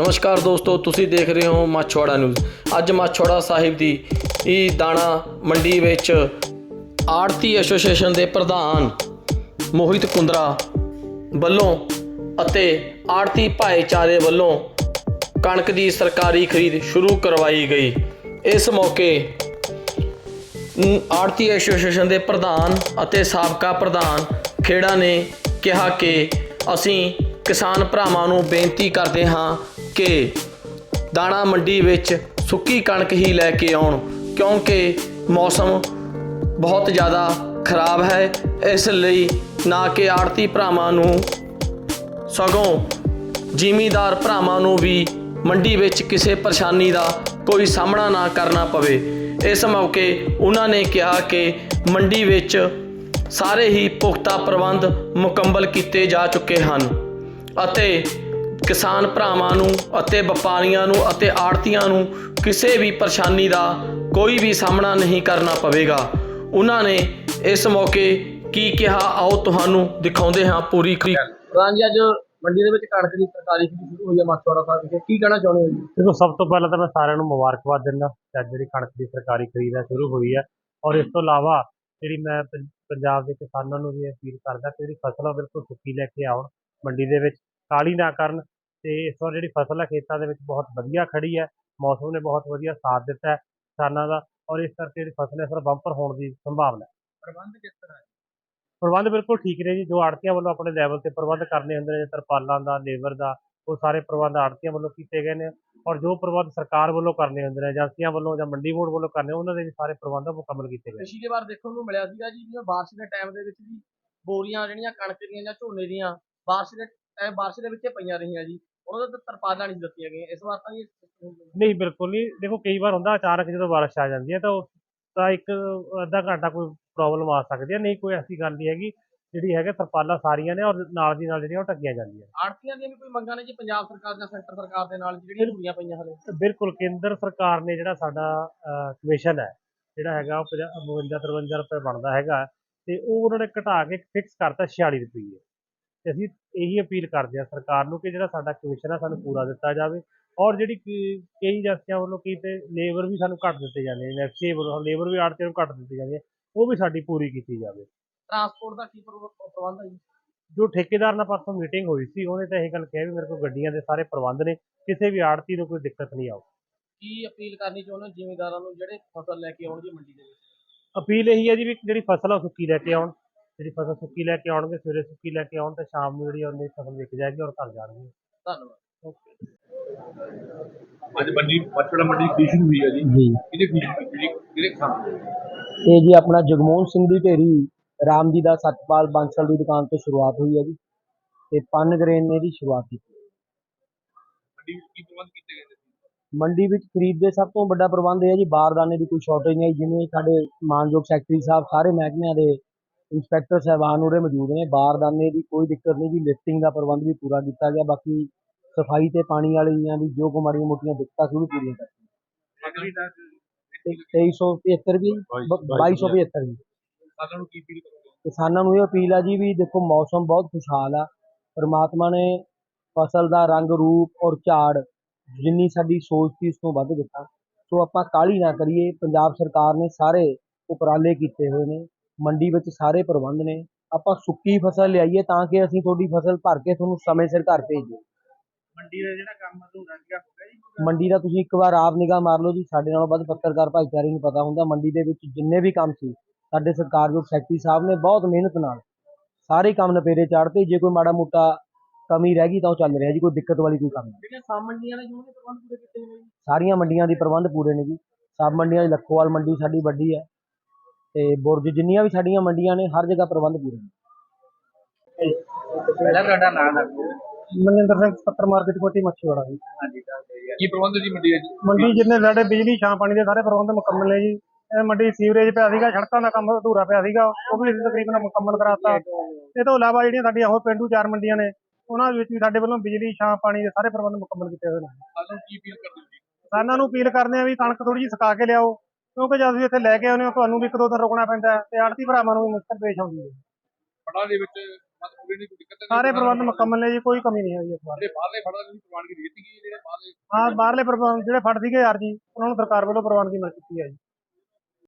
ਨਮਸਕਾਰ ਦੋਸਤੋ, ਤੁਸੀਂ ਦੇਖ ਰਹੇ ਹੋ ਮਾਛੋੜਾ ਨਿਊਜ਼। ਅੱਜ ਮਾਛੋੜਾ ਸਾਹਿਬ ਦੀ ਇਹ ਦਾਣਾ ਮੰਡੀ ਵਿੱਚ ਆੜਤੀ ਐਸੋਸੀਏਸ਼ਨ ਦੇ ਪ੍ਰਧਾਨ ਮੋਹਿਤ ਕੁੰਦਰਾ ਵੱਲੋਂ ਅਤੇ ਆੜਤੀ ਭਾਈਚਾਰੇ ਵੱਲੋਂ ਕਣਕ ਦੀ ਸਰਕਾਰੀ ਖਰੀਦ ਸ਼ੁਰੂ ਕਰਵਾਈ ਗਈ। ਇਸ ਮੌਕੇ ਆੜਤੀ ਐਸੋਸੀਏਸ਼ਨ ਦੇ ਪ੍ਰਧਾਨ ਅਤੇ ਸਾਬਕਾ ਪ੍ਰਧਾਨ ਖੇੜਾ ਨੇ ਕਿਹਾ ਕਿ ਅਸੀਂ ਕਿਸਾਨ ਭਰਾਵਾਂ ਨੂੰ ਬੇਨਤੀ ਕਰਦੇ ਹਾਂ ਕਿ ਦਾਣਾ ਮੰਡੀ ਵਿੱਚ ਸੁੱਕੀ ਕਣਕ ਹੀ ਲੈ ਕੇ ਆਉਣ, ਕਿਉਂਕਿ ਮੌਸਮ ਬਹੁਤ ਜ਼ਿਆਦਾ ਖਰਾਬ ਹੈ। ਇਸ ਲਈ ਨਾ ਕਿ ਆੜਤੀ ਭਰਾਵਾਂ ਨੂੰ, ਸਗੋਂ ਜ਼ਿਮੀਦਾਰ ਭਰਾਵਾਂ ਨੂੰ ਵੀ ਮੰਡੀ ਵਿੱਚ ਕਿਸੇ ਪਰੇਸ਼ਾਨੀ ਦਾ ਕੋਈ ਸਾਹਮਣਾ ਨਾ ਕਰਨਾ ਪਵੇ। ਇਸ ਮੌਕੇ ਉਹਨਾਂ ਨੇ ਕਿਹਾ ਕਿ ਮੰਡੀ ਵਿੱਚ ਸਾਰੇ ਹੀ ਪੁਖਤਾ ਪ੍ਰਬੰਧ ਮੁਕੰਮਲ ਕੀਤੇ ਜਾ ਚੁੱਕੇ ਹਨ। ਅਤੇ ਕਿਸਾਨ ਭਰਾਵਾਂ ਨੂੰ ਅਤੇ ਵਪਾਰੀਆਂ ਨੂੰ ਅਤੇ ਆੜਤੀਆਂ ਨੂੰ ਕਿਸੇ ਵੀ ਪਰੇਸ਼ਾਨੀ ਦਾ ਕੋਈ ਵੀ ਸਾਹਮਣਾ ਨਹੀਂ ਕਰਨਾ ਪਵੇਗਾ। ਉਹਨਾਂ ਨੇ ਇਸ ਮੌਕੇ ਕੀ ਕਿਹਾ ਆਓ ਤੁਹਾਨੂੰ ਦਿਖਾਉਂਦੇ ਹਾਂ ਪੂਰੀ ਜੀ ਅੱਜ ਮੰਡੀ ਦੇ ਵਿੱਚ ਕਣਕ ਦੀ ਸਰਕਾਰੀ ਖਰੀਦ ਸ਼ੁਰੂ ਹੋਈ ਹੈ ਮਾਛੋੜਾ ਸਾਹਿਬ ਵਿਖੇ। ਕੀ ਕਹਿਣਾ ਚਾਹੁੰਦੇ ਹੋ ਜੀ? ਦੇਖੋ ਸਭ ਤੋਂ ਪਹਿਲਾਂ ਤਾਂ ਮੈਂ ਸਾਰਿਆਂ ਨੂੰ ਮੁਬਾਰਕਬਾਦ ਦਿੰਦਾ ਕਿ ਅੱਜ ਜਿਹੜੀ ਕਣਕ ਦੀ ਸਰਕਾਰੀ ਖਰੀਦ ਹੈ ਸ਼ੁਰੂ ਹੋਈ ਹੈ। ਔਰ ਇਸ ਤੋਂ ਇਲਾਵਾ ਜਿਹੜੀ ਮੈਂ ਪੰਜਾਬ ਦੇ ਕਿਸਾਨਾਂ ਨੂੰ ਵੀ ਅਪੀਲ ਕਰਦਾ ਕਿ ਜਿਹੜੀ ਫਸਲ ਆ ਬਿਲਕੁਲ ਸੁੱਕੀ ਲੈ ਕੇ ਆਉਣ ਮੰਡੀ ਦੇ ਵਿੱਚ ਕਾਲੀ ਨਾ ਕਰਨ ਤੇ ਇਸ ਵਾਰ ਜਿਹੜੀ ਫਸਲ ਹੈ ਖੇਤਾਂ ਦੇ ਵਿੱਚ ਬਹੁਤ ਵਧੀਆ ਖੜੀ ਹੈ ਮੌਸਮ ਨੇ ਬਹੁਤ ਵਧੀਆ ਸਾਥ ਦਿੱਤਾ ਹੈ ਕਿਸਾਨਾਂ ਦਾ ਔਰ ਇਸ ਕਰਕੇ ਜਿਹੜੀ ਫਸਲ ਹੈ ਫਿਰ ਬੰਪਰ ਹੋਣ ਦੀ ਸੰਭਾਵਨਾ ਹੈ ਪ੍ਰਬੰਧ ਕਿਸ ਤਰ੍ਹਾਂ ਹੈ ਪ੍ਰਬੰਧ ਬਿਲਕੁਲ ਠੀਕ ਨੇ ਜੀ ਜੋ ਆੜਤੀਆਂ ਵੱਲੋਂ ਆਪਣੇ ਲੈਵਲ ਤੇ ਪ੍ਰਬੰਧ ਕਰਨੇ ਹੁੰਦੇ ਨੇ ਤਰਪਾਲਾਂ ਦਾ ਲੇਬਰ ਦਾ ਉਹ ਸਾਰੇ ਪ੍ਰਬੰਧ ਆੜਤੀਆਂ ਵੱਲੋਂ ਕੀਤੇ ਗਏ ਨੇ ਔਰ ਜੋ ਪ੍ਰਬੰਧ ਸਰਕਾਰ ਵੱਲੋਂ ਕਰਨੇ ਹੁੰਦੇ ਨੇ ਏਜੰਸੀਆਂ ਵੱਲੋਂ ਜਾਂ ਮੰਡੀ ਬੋਰਡ ਵੱਲੋਂ ਕਰਨੇ ਉਹਨਾਂ ਦੇ ਵੀ ਸਾਰੇ ਪ੍ਰਬੰਧ ਮੁਕੰਮਲ ਕੀਤੇ ਗਏ। ਪਿਛਲੀ ਵਾਰ ਦੇਖਣ ਨੂੰ ਮਿਲਿਆ ਸੀਗਾ ਜੀ ਜਿਵੇਂ ਬਾਰਿਸ਼ ਦੇ ਟਾਈਮ ਦੇ ਵਿੱਚ ਵੀ ਬੋਰੀਆਂ ਜਿਹੜੀਆਂ ਕਣਕ ਦੀਆਂ ਜਾਂ ਝੋਨੇ ਦੀਆਂ ਬਾਰਿਸ਼ ਦੇ ਟਾਈਮ ਬਾਰਿਸ਼ ਦੇ ਵਿੱਚ ਪਈਆਂ ਰਹੀਆਂ ਜੀ। ਉਹਨਾਂ ਦੇ ਤਰਪਾਲਾਂ ਨਹੀਂ ਦਿੱਤੀਆਂ ਗਈਆਂ ਇਸ ਵਾਰ ਤਾਂ ਜੀ ਨਹੀਂ ਬਿਲਕੁਲ ਨਹੀਂ। ਦੇਖੋ ਕਈ ਵਾਰ ਹੁੰਦਾ ਅਚਾਨਕ ਜਦੋਂ ਬਾਰਿਸ਼ ਆ ਜਾਂਦੀ ਹੈ ਤਾਂ ਉਸ ਤਾਂ ਇੱਕ ਅੱਧਾ ਘੰਟਾ ਕੋਈ ਪ੍ਰੋਬਲਮ ਆ ਸਕਦੀ ਹੈ। ਨਹੀਂ ਕੋਈ ਐਸੀ ਗੱਲ ਨਹੀਂ ਹੈਗੀ ਜਿਹੜੀ ਹੈਗਾ ਤਰਪਾਲਾਂ ਸਾਰੀਆਂ ਨੇ ਔਰ ਨਾਲ ਦੀ ਨਾਲ ਜਿਹੜੀਆਂ ਉਹ ਢੱਕੀਆਂ ਜਾਂਦੀਆਂ ਆੜਤੀਆਂ ਦੀਆਂ ਵੀ ਕੋਈ ਮੰਗਾਂ ਨੇ ਜੀ? ਪੰਜਾਬ ਸਰਕਾਰ ਜਾਂ ਸੈਂਟਰ ਸਰਕਾਰ ਦੇ ਨਾਲ ਜਿਹੜੀਆਂ ਜੁੜੀਆਂ ਪਈਆਂ ਹਲੇ? ਬਿਲਕੁਲ ਕੇਂਦਰ ਸਰਕਾਰ ਨੇ ਜਿਹੜਾ ਸਾਡਾ ਕਮਿਸ਼ਨ ਹੈ ਜਿਹੜਾ ਹੈਗਾ ਉਹ 52 53 ਰੁਪਏ ਬਣਦਾ ਹੈਗਾ ਤੇ ਉਹ ਉਹਨਾਂ ਨੇ ਘਟਾ ਕੇ ਫਿਕਸ ਕਰਤਾ 46 ਰੁਪਏ ਤੇ ਅਸੀਂ ਇਹੀ ਅਪੀਲ ਕਰਦੇ ਹਾਂ ਸਰਕਾਰ ਨੂੰ ਕਿ ਜਿਹੜਾ ਸਾਡਾ ਕਮਿਸ਼ਨ ਹੈ ਸਾਨੂੰ ਪੂਰਾ ਦਿੱਤਾ ਜਾਵੇ ਔਰ ਜਿਹੜੀ ਕਈ ਏਜੰਸੀਆਂ ਵੱਲੋਂ ਕੀਤੇ ਲੇਬਰ ਵੀ ਸਾਨੂੰ ਘੱਟ ਦਿੱਤੇ ਜਾਂਦੇ ਨੇ ਐਫਸੀਏ ਵੱਲੋਂ ਲੇਬਰ ਵੀ ਆੜਤੀਆਂ ਨੂੰ ਘੱਟ ਦਿੱਤੀ ਜਾਂਦੀ ਉਹ ਵੀ ਸਾਡੀ ਪੂਰੀ ਕੀਤੀ ਜਾਵੇ। ਟਰਾਂਸਪੋਰਟ ਦਾ ਕੀ ਪ੍ਰਬ- ਪ੍ਰਬੰਧ ਹੈ ਜੀ? ਜੋ ਠੇਕੇਦਾਰ ਨਾਲ ਪਰਸੋਂ ਮੀਟਿੰਗ ਹੋਈ ਸੀ ਉਹਨੇ ਤਾਂ ਇਹ ਗੱਲ ਕਿਹਾ ਵੀ ਮੇਰੇ ਕੋਲ ਗੱਡੀਆਂ ਦੇ ਸਾਰੇ ਪ੍ਰਬੰਧ ਨੇ ਕਿਸੇ ਵੀ ਆੜਤੀ ਨੂੰ ਕੋਈ ਦਿੱਕਤ ਨਹੀਂ ਆਊ। ਕੀ ਅਪੀਲ ਕਰਨੀ ਚਾਹੁੰਦੇ ਜ਼ਿਮੀਂਦਾਰਾਂ ਨੂੰ ਜਿਹੜੇ ਫਸਲ ਲੈ ਕੇ ਆਉਣ ਜੀ ਮੰਡੀ ਦੇ ਵਿੱਚ? ਅਪੀਲ ਇਹੀ ਹੈ ਜੀ ਵੀ ਜਿਹੜੀ ਫਸਲ ਆ ਸੁੱਕੀ ਲੈ ਕੇ ਆਉਣ ਜਿਹੜੀ ਫਸਲ ਸੁੱਕੀ ਲੈ ਕੇ ਆਉਣਗੇ ਸਵੇਰੇ ਸੁੱਕੀ ਲੈ ਕੇ ਆਉਣ ਤੇ ਸ਼ਾਮ ਨੂੰ ਜਿਹੜੀ ਉਹਦੀ ਫਸਲ ਵਿਕ ਜਾਏਗੀ ਔਰ ਘਰ ਜਾਣਗੇ। ਧੰਨਵਾਦ। ਅੱਜ ਮੰਡੀ ਪਚੜਾ ਮੰਡੀ ਖਰੀਦ ਹੋਈ ਹੈ ਜੀ। ਕਿਹਦੇ ਖਰੀਦ ਕਿਹਦੇ ਖਾਂ ਇਹ ਜੀ ਆਪਣਾ ਜਗਮੋਹਨ ਸਿੰਘ ਦੀ ਢੇਰੀ ਰਾਮ ਜੀ ਦਾ ਸਤਪਾਲ ਬਾਂਸਲ ਦੀ ਦੁਕਾਨ ਤੋਂ ਸ਼ੁਰੂਆਤ ਹੋਈ ਹੈ ਜੀ। ਤੇ ਪਨ ਗ੍ਰੇਨ ਨੇ ਦੀ ਸ਼ੁਰੂਆਤ ਕੀਤੀ। ਮੰਡੀ ਵਿੱਚ ਕੀ ਪ੍ਰਬੰਧ ਕੀਤੇ ਗਏ ਨੇ ਮੰਡੀ ਵਿੱਚ ਖਰੀਦ ਦੇ ਸਭ ਤੋਂ ਵੱਡਾ ਪ੍ਰਬੰਧ ਇਹ ਹੈ ਜੀ ਬਾਰਦਾਨੇ ਦੀ ਕੋਈ ਸ਼ਾਰਟੇਜ ਨਹੀਂ ਜਿਵੇਂ ਸਾਡੇ ਮਾਨਯੋਗ ਸੈਕਟਰੀ ਸਾਹਿਬ ਸਾਰੇ ਮਹਿਕਮਿਆਂ ਦੇ ਇੰਸਪੈਕਟਰ ਸਾਹਿਬਾਨ ਉਰੇ ਮੌਜੂਦ ਨੇ ਬਾਰਦਾਨੇ ਦੀ ਕੋਈ ਦਿੱਕਤ ਨਹੀਂ ਜੀ ਲਿਫਟਿੰਗ ਦਾ ਪ੍ਰਬੰਧ ਵੀ ਪੂਰਾ ਕੀਤਾ ਗਿਆ ਬਾਕੀ ਸਫ਼ਾਈ ਤੇ ਪਾਣੀ ਵਾਲੀਆਂ ਵੀ ਜੋ ਕੋ ਮਾੜੀਆਂ ਮੋਟੀਆਂ ਦਿੱਕਤਾਂ ਸੀ ਉਹ ਵੀ ਪੂਰੀਆਂ ਕਰਤੀਆਂ ਅਗਲੀ ਦਾ ਤੇ 2375 ਵੀ 2275 ਜੀ ਸਾਰਿਆਂ ਨੂੰ ਕੀ ਫੀਲ ਕਰੋਗੇ? ਕਿਸਾਨਾਂ ਨੂੰ ਇਹ ਅਪੀਲ ਆ ਜੀ ਵੀ ਦੇਖੋ ਮੌਸਮ ਬਹੁਤ ਖੁਸ਼ਹਾਲ ਆ। ਪਰਮਾਤਮਾ ਨੇ ਫਸਲ ਦਾ ਰੰਗ ਰੂਪ ਔਰ ਝਾੜ ਜਿੰਨੀ ਸਾਡੀ ਸੋਚ ਸੀ ਉਸ ਤੋਂ ਵੱਧ ਦਿੱਤਾ। ਸੋ ਆਪਾਂ ਕਾਹਲੀ ਨਾ ਕਰੀਏ ਪੰਜਾਬ ਸਰਕਾਰ ਨੇ ਸਾਰੇ ਉਪਰਾਲੇ ਕੀਤੇ ਹੋਏ ਨੇ। ਮੰਡੀ ਵਿੱਚ ਸਾਰੇ ਪ੍ਰਬੰਧ ਨੇ। ਆਪਾਂ ਸੁੱਕੀ ਫਸਲ ਲਿਆਈਏ ਤਾਂ ਕਿ ਅਸੀਂ ਤੁਹਾਡੀ ਫਸਲ ਭਰ ਕੇ ਤੁਹਾਨੂੰ ਸਮੇਂ ਸਿਰ ਘਰ ਭੇਜੀਏ। ਮੰਡੀ ਦਾ ਜਿਹੜਾ ਕੰਮ ਅਧੂਰਾ ਗਿਆ ਜੀ? ਮੰਡੀ ਦਾ ਤੁਸੀਂ ਇੱਕ ਵਾਰ ਆਪ ਨਿਗਾਹ ਮਾਰ ਲਓ ਜੀ ਸਾਡੇ ਨਾਲੋਂ ਵੱਧ ਪੱਤਰਕਾਰ ਭਾਈਚਾਰੇ ਨੂੰ ਪਤਾ ਹੁੰਦਾ ਮੰਡੀ ਦੇ ਵਿੱਚ ਜਿੰਨੇ ਵੀ ਕੰਮ ਸੀ ਸਾਡੇ ਸਰਕਾਰਯੋਗ ਸੈਕਟਰੀ ਸਾਹਿਬ ਨੇ ਬਹੁਤ ਮਿਹਨਤ ਨਾਲ ਸਾਰੇ ਕੰਮ ਨਪੇਰੇ ਚਾੜਤੇ ਜੇ ਕੋਈ ਮਾੜਾ ਮੋਟਾ ਕਮੀ ਰਹਿ ਗਈ ਤਾਂ ਉਹ ਚੱਲ ਰਿਹਾ ਜੀ ਕੋਈ ਦਿੱਕਤ ਵਾਲੀ ਕੋਈ ਕੰਮ ਨਹੀਂ। ਜਿਹੜੀਆਂ ਸਾਮ ਮੰਡੀਆਂ ਦੇ ਪ੍ਰਬੰਧ ਪੂਰੇ ਕੀਤੇ ਨੇ ਜੀ? ਸਾਰੀਆਂ ਮੰਡੀਆਂ ਦੀ ਪ੍ਰਬੰਧ ਪੂਰੇ ਨੇ ਜੀ। ਸਬ ਮੰਡੀਆਂ ਦੀ ਲੱਖੋਵਾਲ ਮੰਡੀ ਸਾਡੀ ਵੱਡੀ ਹੈ। ਤੇ ਬੁਰਜ ਜਿੰਨੀਆਂ ਵੀ ਸਾਡੀਆਂ ਮੰਡੀਆਂ ਨੇ ਹਰ ਜਗ੍ਹਾ ਪ੍ਰਬੰਧ ਪੂਰੇ ਨੇ। ਪਹਿਲਾਂ ਤੁਹਾਡਾ ਨਾਮ ਦੱਸੋ ਮਨਿੰਦਰ ਸਿੰਘ ਪੱਤਰ ਮਾਰਕੀਟ ਕੋਟੀ ਮੱਛੀਵਾੜਾ ਜੀ। ਹਾਂਜੀ ਕੀ ਪ੍ਰਬੰਧ ਹੈ ਜੀ ਮੰਡੀ ਦਾ ਜੀ ਮੰਡੀ ਜਿੰਨੇ ਸਾਡੇ ਬਿਜਲੀ ਛਾਂ ਪਾਣੀ ਦੇ ਸਾਰੇ ਪ੍ਰਬੰਧ ਮੁਕੰਮਲ ਨੇ ਜੀ। ਇਹ ਮੰਡੀ ਸੀਵਰੇਜ ਪਿਆ ਸੀਗਾ ਸੜਕਾਂ ਦਾ ਕੰਮ ਅਧੂਰਾ ਪਿਆ ਸੀਗਾ ਉਹ ਵੀ ਅਸੀਂ ਤਕਰੀਬਨ ਮੁਕੰਮਲ ਕਰਾਤਾ। ਇਹ ਤੋਂ ਇਲਾਵਾ ਜਿਹੜੀਆਂ ਸਾਡੀਆਂ ਹੋਰ ਪਿੰਡੂ ਚਾਰ ਮੰਡੀਆਂ ਨੇ ਉਹਨਾਂ ਵਿੱਚ ਵੀ ਸਾਡੇ ਵੱਲੋਂ ਬਿਜਲੀ ਛਾਂ ਪਾਣੀ ਦੇ ਸਾਰੇ ਪ੍ਰਬੰਧ ਮੁਕੰਮਲ ਕੀਤੇ ਹੋਏ ਨੇ। ਸਾਰਿਆਂ ਨੂੰ ਕੀ ਫੀਲ ਕਰਦੇ ਹੋ ਜੀ? ਕਿਸਾਨਾਂ ਨੂੰ ਅਪੀਲ ਕਰਦੇ ਆ ਵੀ ਕਣਕ ਥੋੜੀ ਜਿਹੀ ਸੁਕਾ ਕੇ ਲਿਆਓ। ਕਿਉਂਕਿ ਜਦ ਤੁਸੀਂ ਇੱਥੇ ਲੈ ਕੇ ਆਉਂਦੇ ਹੋ ਤੁਹਾਨੂੰ ਵੀ ਇੱਕ ਦੋ ਦਿਨ ਰੁਕਣਾ ਪੈਂਦਾ ਤੇ ਆੜਤੀ ਭਰਾਵਾਂ ਨੂੰ ਵੀ ਮੁਸ਼ਕਲ ਪੇਸ਼ ਆਉਂਦੀ ਹੈ। ਫੜਾਂ ਦੇ ਵਿੱਚ ਮਤਲਬ ਪੂਰੇ ਨਹੀਂ ਕੋਈ ਦਿੱਕਤ ਨਹੀਂ ਸਾਰੇ ਪ੍ਰਬੰਧ ਮੁਕੰਮਲ ਨੇ ਜੀ ਕੋਈ ਕਮੀ ਨਹੀਂ ਹੋਈ ਇਸ ਵਾਰ। ਜਿਹੜੇ ਬਾਹਰਲੇ ਫੜਾਂ ਦੀ ਪ੍ਰਵਾਨਗੀ ਦੇ ਦਿੱਤੀ ਗਈ ਜਿਹੜੇ ਬਾਹਰਲੇ ਹਾਂ ਬਾਹਰਲੇ ਪ੍ਰਬੰਧ ਜਿਹੜੇ ਫੜ ਸੀਗੇ ਯਾਰ ਜੀ ਉਹਨਾਂ ਨੂੰ ਸਰਕਾਰ ਵੱਲੋਂ ਪ੍ਰਵਾਨਗੀ ਮਿਲ ਚੁੱਕੀ ਹੈ ਜੀ।